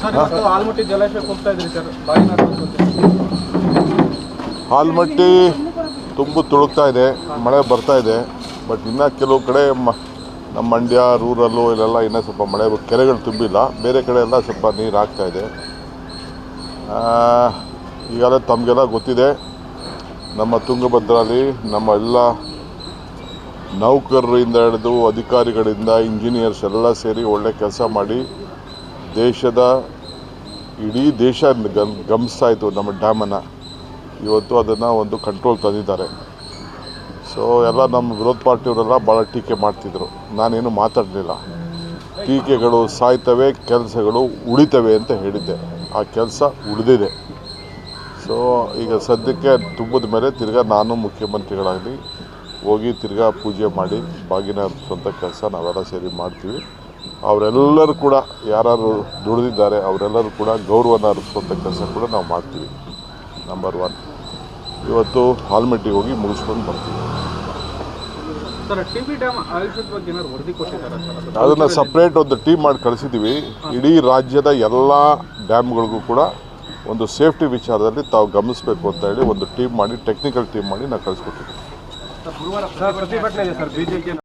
Sir ಇವತ್ತು ಆಲ್ಮಟ್ಟಿ ಜಲಾಶಯಕ್ಕೆ ಹೋಗ್ತಾ ಇದ್ರಿ ಸರ್. ಬಾಯಿನ ಆಲ್ಮಟ್ಟಿ ತುಂಬು ತುಳುಕ್ತಾ ಇದೆ ಮಳೆ ಬರ್ತಾ ಇದೆ ಬಟ್ ಇನ್ನೂ ಕೆಲವು ಕಡೆ ಮ ನಮ್ಮ ಮಂಡ್ಯ ರೂರಲ್ಲು ಇಲ್ಲೆಲ್ಲ ಇನ್ನೂ ಸ್ವಲ್ಪ ಮಳೆ ಕೆರೆಗಳು ತುಂಬಿಲ್ಲ. ಬೇರೆ ಕಡೆ ಎಲ್ಲ ಸ್ವಲ್ಪ ನೀರು ಆಗ್ತಾ ಇದೆ. ಈಗಾಗಲೇ ತಮಗೆಲ್ಲ ಗೊತ್ತಿದೆ ನಮ್ಮ ತುಂಗಭದ್ರಲ್ಲಿ ನಮ್ಮ ಎಲ್ಲ ನೌಕರರಿಂದ ಹಿಡಿದು ಅಧಿಕಾರಿಗಳಿಂದ ಇಂಜಿನಿಯರ್ಸ್ ಎಲ್ಲ ಸೇರಿ ಒಳ್ಳೆ ಕೆಲಸ ಮಾಡಿ ದೇಶದ ಇಡೀ ದೇಶ ಗಮ್, ಗಮನಿಸ್ತಾ ಇತ್ತು ನಮ್ಮ ಡ್ಯಾಮನ್ನು. ಇವತ್ತು ಅದನ್ನು ಒಂದು ಕಂಟ್ರೋಲ್ ತಂದಿದ್ದಾರೆ. ಸೊ ಎಲ್ಲ ನಮ್ಮ ವಿರೋಧ ಪಾರ್ಟಿಯವರೆಲ್ಲ ಭಾಳ ಟೀಕೆ ಮಾಡ್ತಿದ್ರು. ನಾನೇನು ಮಾತಾಡಲಿಲ್ಲ. ಟೀಕೆಗಳು ಸಾಯ್ತವೆ, ಕೆಲಸಗಳು ಉಳಿತವೆ ಅಂತ ಹೇಳಿದ್ದೆ. ಆ ಕೆಲಸ ಉಳಿದಿದೆ. ಸೊ ಈಗ ಸದ್ಯಕ್ಕೆ ತುಂಬಿದ ಮೇಲೆ ತಿರ್ಗಾ ನಾನು ಮುಖ್ಯಮಂತ್ರಿಗಳಾಗಲಿ ಹೋಗಿ ತಿರ್ಗಾ ಪೂಜೆ ಮಾಡಿ ಬಾಗಿನ ಅರ್ಪಿಸುವಂಥ ಕೆಲಸ ನಾವೆಲ್ಲ ಸೇರಿ ಮಾಡ್ತೀವಿ. ಅವರೆಲ್ಲರೂ ಕೂಡ ಯಾರು ದುಡಿದಿದ್ದಾರೆ ಅವರೆಲ್ಲರೂ ಕೂಡ ಗೌರವನ ಅರ್ಪಿಸುವಂಥ ಕೆಲಸ ಕೂಡ ನಾವು ಮಾಡ್ತೀವಿ. ನಂಬರ್ ಒನ್ ಇವತ್ತು ಹಾಲ್ಮೆಟ್ಟಿಗೆ ಹೋಗಿ ಮುಗಿಸ್ಕೊಂಡು ಬರ್ತೀವಿ. ಅದನ್ನು ಸಪ್ರೇಟ್ ಒಂದು ಟೀಮ್ ಮಾಡಿ ಕಳಿಸಿದ್ದೀವಿ ಇಡೀ ರಾಜ್ಯದ ಎಲ್ಲ ಡ್ಯಾಮ್ಗಳಿಗೂ ಕೂಡ ಒಂದು ಸೇಫ್ಟಿ ವಿಚಾರದಲ್ಲಿ ತಾವು ಗಮನಿಸಬೇಕು ಅಂತ ಹೇಳಿ ಒಂದು ಟೀಮ್ ಮಾಡಿ ಟೆಕ್ನಿಕಲ್ ಟೀಮ್ ಮಾಡಿ ನಾವು ಕಳಿಸ್ಕೊಟ್ಟಿದ್ದೀವಿ. ಸರ್ ಪ್ರತಿಭಟನೆ ಇದೆ ಸರ್ ಬಿಜೆಪಿ